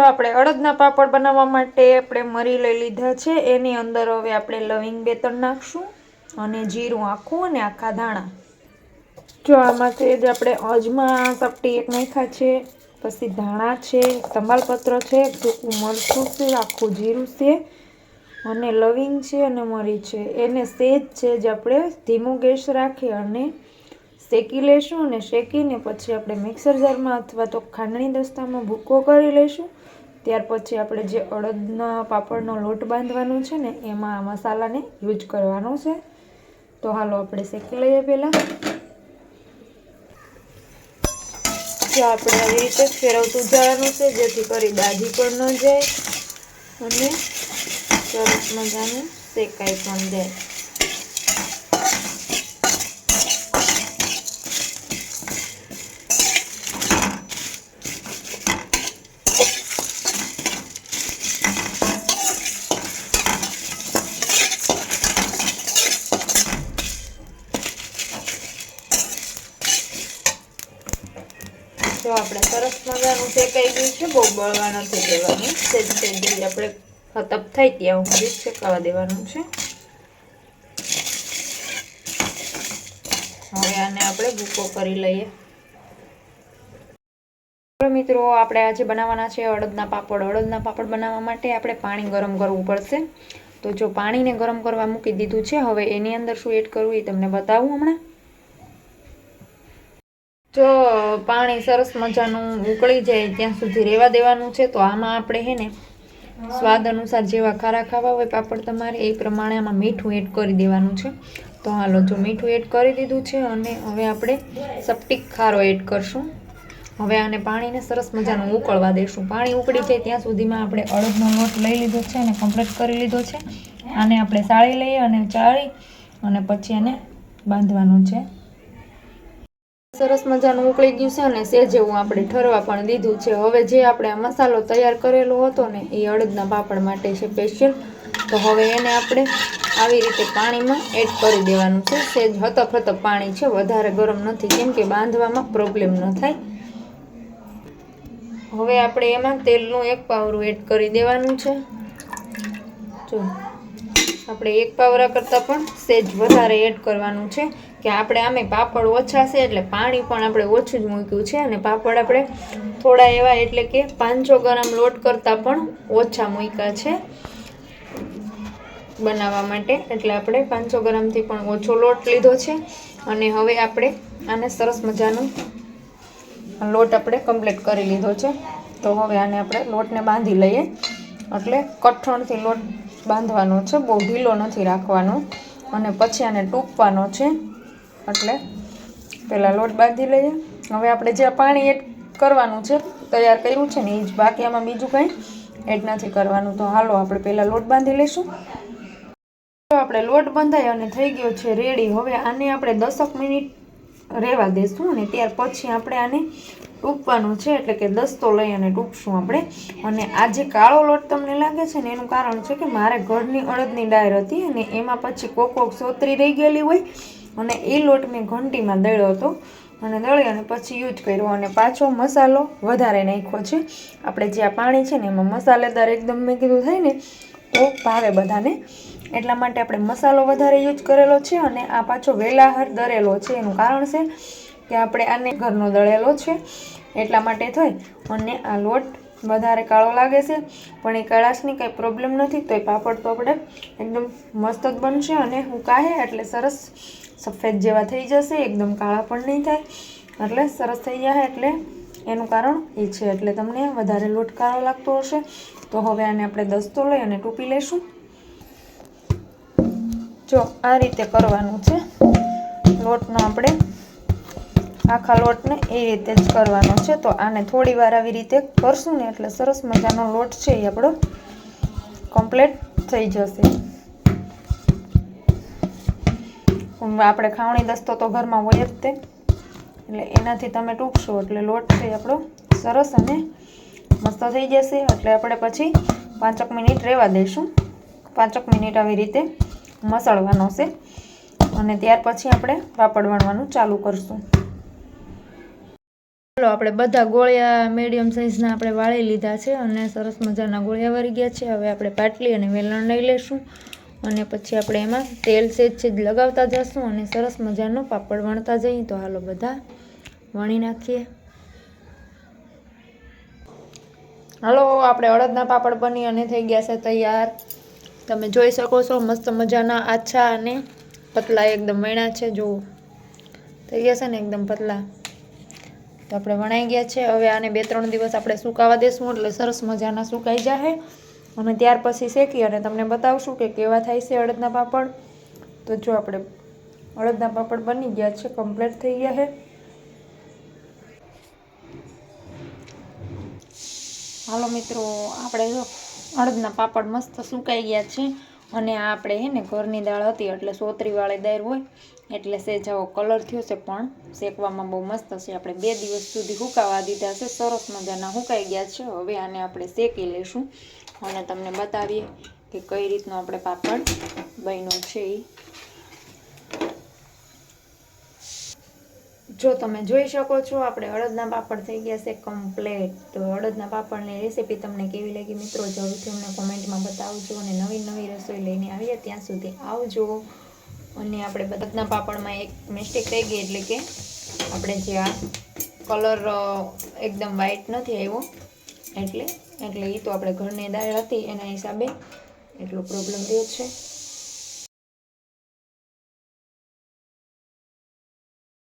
તો આપણે અડદના પાપડ બનાવવા માટે આપણે મરી લઈ લીધા છે. એની અંદર હવે આપણે લવિંગ બે ત્રણ નાખશું અને જીરું આખું અને આખા ધાણા જો આમાં છે જ આપણે અજમા સપટી એક નાખ્યા છે, પછી ધાણા છે, તમાલપત્ર છે સૂકું મરચું છે, આખું જીરું છે અને લવિંગ છે અને મરી છે. એને સેજ છે જ આપણે ધીમું ગેસ રાખી અને શેકી લઈશું અને શેકીને પછી આપણે મિક્સર જારમાં અથવા તો ખાંડણી દસ્તામાં ભૂકો કરી લઈશું ત્યાર પછી આપણે જે અડદના પાપડનો લોટ બાંધવાનો છે ને, એમાં આ મસાલાને યુઝ કરવાનો છે. તો હાલો આપણે શેકી લઈએ પહેલાં. જો આપણે આવી રીતે ફેરવતું જવાનું છે, જેથી કરી દાઢી પણ ન જાય અને સરસ મજાનું શેકાઈ પણ જાય. જો આપણે સરસ મજાનું શેકાઈ ગયું છે, બહુ બળવા નથી દેવાનું. સેજ સેજ આપણે ખતપ થાય ત્યાં સુધી શેકાવા દેવાનું છે. હવે આને આપણે ભૂકો કરી લઈએ. મિત્રો, આપણે આજે બનાવવાના છે અડદના પાપડ. અડદના પાપડ બનાવવા માટે આપણે પાણી ગરમ કરવું પડશે. તો જો પાણીને ગરમ કરવા મૂકી દીધું છે, હવે એની અંદર શું એડ કરવું એ તમને બતાવું હમણાં. જો પાણી સરસ મજાનું ઉકળી જાય ત્યાં સુધી રહેવા દેવાનું છે, તો આમાં આપણે હે ને સ્વાદ અનુસાર જેવા ખારા ખાવા હોય પાપડ તમારે, એ પ્રમાણે આમાં મીઠું એડ કરી દેવાનું છે. તો હાલો, જો મીઠું એડ કરી દીધું છે અને હવે આપણે સપટીક ખારો એડ કરશું. હવે આને પાણીને સરસ મજાનું ઉકળવા દઈશું પાણી ઉકળી જાય ત્યાં સુધીમાં આપણે અડદનો લોટ લઈ લીધો છે અને કમ્પ્લીટ કરી લીધો છે. આને આપણે સાળી લઈએ અને ચાળી અને પછી એને બાંધવાનું છે. સરસ મજાનું ઉકળી ગયું છે અને સેજ એવું આપણે ઠરવા પણ દીધું છે. હવે જે આપણે આ મસાલો તૈયાર કરેલો હતો ને, એ અડદના પાપડ માટે છે સ્પેશિયલ તો હવે એને આપણે આવી રીતે પાણીમાં એડ કરી દેવાનું છે. સેજ હતપ હતપ પાણી છે, વધારે ગરમ નથી, કેમ કે બાંધવામાં પ્રોબ્લેમ ન થાય. હવે આપણે એમાં તેલનું એક પાવરું એડ કરી દેવાનું છે. જો, આપણે એક પાવરા કરતાં પણ સેજ વધારે એડ કરવાનું છે. કે આપણે આમે પાપડ ઓછા છે એટલે પાણી પણ આપણે ઓછું જ મૂક્યું છે અને પાપડ આપણે થોડા એવા એટલે કે પાંચસો ગ્રામ લોટ કરતાં પણ ઓછા મૂક્યા છે બનાવવા માટે. એટલે આપણે પાંચસો ગ્રામથી પણ ઓછો લોટ લીધો છે અને હવે આપણે આને સરસ મજાનું લોટ આપણે કમ્પ્લીટ કરી લીધો છે. તો હવે આને આપણે લોટને બાંધી લઈએ. એટલે કઠણથી લોટ બાંધવાનો છે. બહુ ઢીલો નથી રાખવાનો. અને પછી આને ટૂંપવાનો છે. એટલે પહેલાં લોટ બાંધી લઈએ. હવે આપણે જે પાણી એડ કરવાનું છે, તૈયાર કર્યું છે ને એ જ બાકી આમાં બીજું કંઈ એડ નથી કરવાનું. તો હાલો આપણે પહેલાં લોટ બાંધી લઈશું. આપણે લોટ બંધાય અને થઈ ગયો છે રેડી હવે આને આપણે દસક મિનિટ રહેવા દઈશું અને ત્યાર પછી આપણે આને ટૂંકવાનું છે, એટલે કે દસ્તો લઈ અને ટૂંકશું આપણે. અને આ જે કાળો લોટ તમને લાગે છે ને, એનું કારણ છે કે મારે ઘરની અડદની ડાયર હતી અને એમાં પછી કોક સોતરી રહી ગયેલી હોય અને એ લોટ મેં ઘંટીમાં દળ્યો હતો. અને દળી અને પછી યુઝ કર્યો અને પાછો મસાલો વધારે નાખ્યો છે. આપણે જે આ પાણી છે ને એમાં મસાલેદાર એકદમ મેં કીધું થાય ને, તો ભાવે બધાને. એટલા માટે આપણે મસાલો વધારે યુઝ કરેલો છે અને આ પાછો વેલાહર દરેલો છે. એનું કારણ છે કે આપણે આને ઘરનો દળેલો છે. એટલા માટે થઈ અને આ લોટ વધારે કાળો લાગે છે. પણ એ કળાશની કંઈ પ્રોબ્લેમ નથી. તો એ પાપડ તો આપણે એકદમ મસ્ત જ બનશે અને હું કાહે એટલે સરસ સફેદ જેવા થઈ જશે, એકદમ કાળા પણ નહીં થાય. એટલે સરસ થઈ જાય એટલે એનું કારણ એ છે. એટલે તમને વધારે લોટ કાળો લાગતો હશે. તો હવે આને આપણે દસ્તો લઈ અને ટૂંપી લઈશું. જો આ રીતે કરવાનું છે. લોટનો આપણે આખા લોટને એ રીતે જ કરવાનો છે. તો આને થોડી વાર આવી રીતે કરશું ને એટલે સરસ મજાનો લોટ છે એ આપણો કમ્પ્લીટ થઈ જશે. આપણે ખાવણી દસ્તો તો ઘરમાં હોય જ તે. એટલે એનાથી તમે ટૂંકશો, એટલે લોટ છે આપણો સરસ અને મસ્ત થઈ જશે. એટલે આપણે પછી પાંચક મિનિટ રહેવા દઈશું. પાંચક મિનિટ આવી રીતે મસળવાનો છે. અને ત્યાર પછી આપણે પાપડ વણવાનું ચાલુ કરશું. ચાલો, આપણે બધા ગોળિયા મીડિયમ સાઇઝના આપણે વાળી લીધા છે અને સરસ મજાના ગોળિયા વળી ગયા છે. હવે આપણે પાટલી અને વેલણ લઈ લઈશું. અને પછી આપણે એમાં તેલ સેજ છે લગાવતા જઈશું અને સરસ મજાનો પાપડ વણતા જઈએ. તો હાલો બધા વણી નાખીએ. હાલો, આપણે અડદના પાપડ બની અને થઈ ગયા છે તૈયાર. તમે જોઈ શકો છો, મસ્ત મજાના આછા અને પતલા એકદમ વણ્યા છે. જુઓ, થઈ ગયા છે ને એકદમ પતલા. તો આપણે વણાઈ ગયા છે. હવે આને બે ત્રણ દિવસ આપણે સુકાવા દેશું એટલે સરસ મજાના સુકાઈ જાય અને ત્યાર પછી શેકી અને તમને બતાવશું કે કેવા થાય છે અડદના પાપડ. તો જો આપણે અડદના પાપડ બની ગયા છે કમ્પ્લીટ થઈ ગયા છે. હાલો મિત્રો, આપણે જો અડદના પાપડ મસ્ત સુકાઈ ગયા છે અને આ આપણે હે ને ઘરની દાળ હતી એટલે સોતરીવાળી દાળ હોય. એટલે સેજાવો કલર થયો છે પણ શેકવામાં બહુ મસ્ત છે. આપણે બે દિવસ સુધી સુકાવા દીધા છે, સરસ મજાના સુકાઈ ગયા છે. હવે આને આપણે શેકી લઈશું અને તમને બતાવીએ કે કઈ રીતનો આપણે પાપડ બન્યો છે એ જો તમે જોઈ શકો છો, આપણે અડદના પાપડ થઈ ગયા છે કમ્પ્લેટ તો અડદના પાપડની રેસીપી તમને કેવી લાગી મિત્રો? જરૂરથી અમને કોમેન્ટમાં બતાવજો અને નવી નવી રસોઈ લઈને આવીએ ત્યાં સુધી આવજો. અને આપણે બધાના પાપડમાં એક મિસ્ટેક થઈ ગઈ એટલે કે આપણે જે આ કલર એકદમ વ્હાઈટ નથી આવ્યો. એટલે એટલે એ તો આપણે ઘરની દાળ હતી એના હિસાબે એટલો પ્રોબ્લેમ રહ્યો છે.